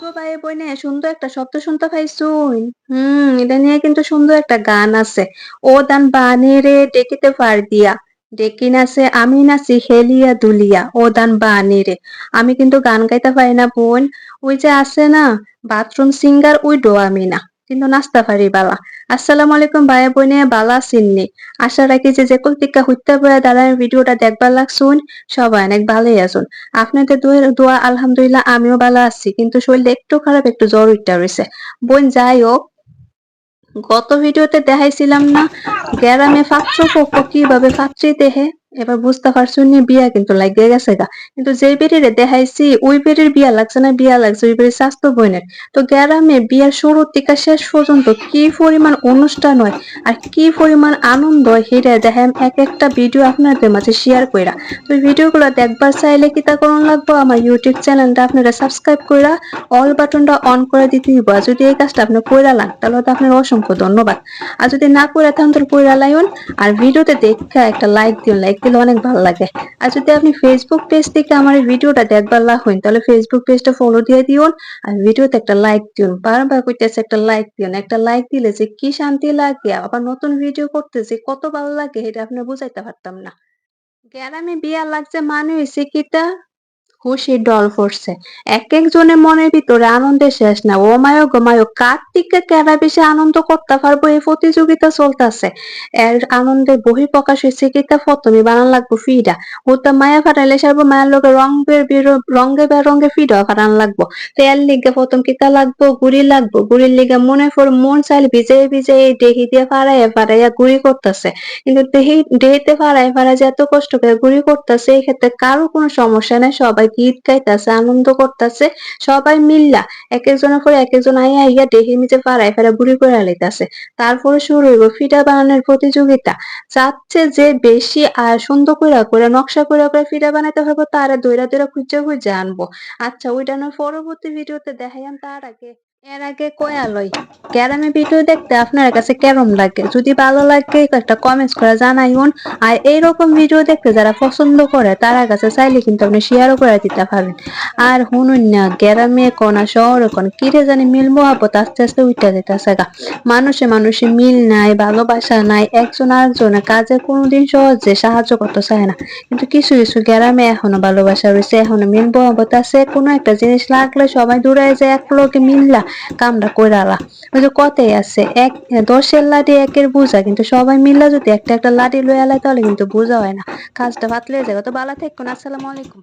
গো ভাই বোনে, সুন্দর একটা শব্দ শুনতে পাইছুন। হুম এটা নিয়ে কিন্তু সুন্দর একটা গান আছে। ও দান বানে রে, ডেকিতে পার দিয়া। ডেকি নাচে, আমি নাচি হেলিয়া দুলিয়া। ও দান বানে রে। আমি কিন্তু গান গাইতে পারি না বোন। ওই যে আছে না, বাথরুম সিঙ্গার, ওই ডো আমি না কিন্তু নাচতে পারি বালা। আসসালামু আলাইকুম ভাইয়া বোনে, বালা সিননি আশা রাখি যে যে কলতিকা হইতে পারে দাঁড়ায় ভিডিওটা দেখবার লাগছুন সবাই অনেক ভালোই আছুন। আপনাদের দোয়া- দোয়া আলহামদুলিল্লাহ আমিও ভালো আছি, কিন্তু শরীরটা একটু খারাপ, একটু জ্বর উঠতে রয়েছে বোন যাই হোক গত ভিডিওতে দেখাইছিলাম না, গ্যারামে পক্ষ কীভাবে পাত্রী দেহে? এবার বুঝতে পারছ নি, বিয়া কিন্তু লাগিয়ে গেছে গা। কিন্তু যে বেরিরে দেখাইছি, ওই বেরির বিয়া লাগছে না, বিয়া লাগছে ওই বেরির স্বাস্থ্য বোনের তো গ্রামে বিয়ার শুরু থেকে শেষ পর্যন্ত কি পরিমাণ অনুষ্ঠান হয় আর কি পরিমাণ আনন্দ সেটা দেখাম এক একটা ভিডিও আপনাদের মাঝে শেয়ার কইরা। তো ভিডিওগুলো দেখবার চাইলে কি তা করুন লাগবো, আমার ইউটিউব চ্যানেলটা আপনারা সাবস্ক্রাইব কইরা অল বাটনটা অন করে দিতে হইব। আর যদি এই কাজটা আপনি কইরা লাগ তাহলে তো আপনার অসংখ্য ধন্যবাদ। আর যদি না কইরা থাকেন তাহলে কইরা লাইন। আর ভিডিওতে দেখা একটা লাইক দিন লাইক দিলে অনেক ভালো লাগে। আর যদি আপনি ফেসবুক পেজ থেকে আমার ভিডিওটা দেখবার লাগ হইন, তাহলে ফেসবুক পেজটা ফলো দিয়ে দিউন আর ভিডিওতে একটা লাইক দিন বারবার কইতেছে একটা লাইক দিন একটা লাইক দিলে যে কি শান্তি লাগে, আবার নতুন ভিডিও করতে যে কত ভালো লাগে এটা আপনি বুঝাইতে পারতাম না। গ্যারামে বিয়া লাগছে মানুষ হইছে কিটা? খুশির ডল পড়ছে এক একজনের মনের ভিতরে আনন্দের শেষ না। ও মায়ো গো মায়ো, কার থেকে কেরা বেশি আনন্দ করতে পারব? এই প্রতিযোগিতা চলতেছে। এর আনন্দের বহি প্রকাশ হয়েছে কিতা প্রথমে বানান লাগবো ফিডা। ও তো মায়া ফাটাইলে সারবো, মায়ের লোকের রং রঙে বের রঙে ফিডা ফাটান লাগবো। তো এর লিগে প্রথম কিতা লাগবো? গুড়ি লাগবো। গুড়ির লিগে মনে পর মন চাইলে ভিজে ভিজে এই দেহি দিয়ে ফাড়াইয়া ফাড়াইয়া গুড়ি করতেছে। কিন্তু দেহি দেহিতে ফাড়াই ফাড়াই যে এত কষ্ট করে গুড়ি করতেছে, এই ক্ষেত্রে কারও কোনো সমস্যা নেই, সবাই গীত গাইতেছে আনন্দ করতেছে। সবাই মিল্লা এক একজনের পরে এক একজন আইয়া আইয়া দেখে নিচে পাড়ায় ফেরা বুড়ি করে লাইতাছে তারপরে শুরু হইব ফিটা বানানোর প্রতিযোগিতা। চাচ্ছে যে বেশি আর সুন্দর করে করে নকশা করে করে ফিটা বানাইতে পারব তারা দৈরা দৈরা খুঁজে খুঁজে আনব। আচ্ছা ওইটা পরবর্তী ভিডিওতে দেখাই তার আগে। এর আগে কয়ালই গ্রামে ভিডিও দেখতে আপনার কাছে কেরম লাগে? যদি ভালো লাগে, একটা কমেন্টস করে জানাইন আর এইরকম ভিডিও দেখতে যারা পছন্দ করে, তারা কাছে চাইলে কিন্তু আপনি শেয়ারও করে দিতে পারবেন। আর শুনুন না গ্রামে কোনা শহরে কোন কিরে জানি মিল মহাপত আস্তে আস্তে উঠে যেতেছে গা। মানুষে মানুষে মিল নাই, ভালোবাসা নাই, একজন আরেকজনের কাজে কোনোদিন সহজে সাহায্য করতে চায় না। কিন্তু কিছু কিছু গ্রামে এখনও ভালোবাসা রয়েছে, এখনও মিল মহাপত আছে। কোনো একটা জিনিস লাগলে সবাই দূরে যায়, এক লোকে মিললা। কামটা কইরালা ওই যে কথাই আছে? এক, দশের লাঠি একের বোঝা, কিন্তু সবাই মিললা যদি একটা একটা লাঠি লয়ে আলায় তাহলে কিন্তু বোঝা হয় না। কাজটা পাতলে যায় তো বালা থাকুন আসসালামু আলাইকুম।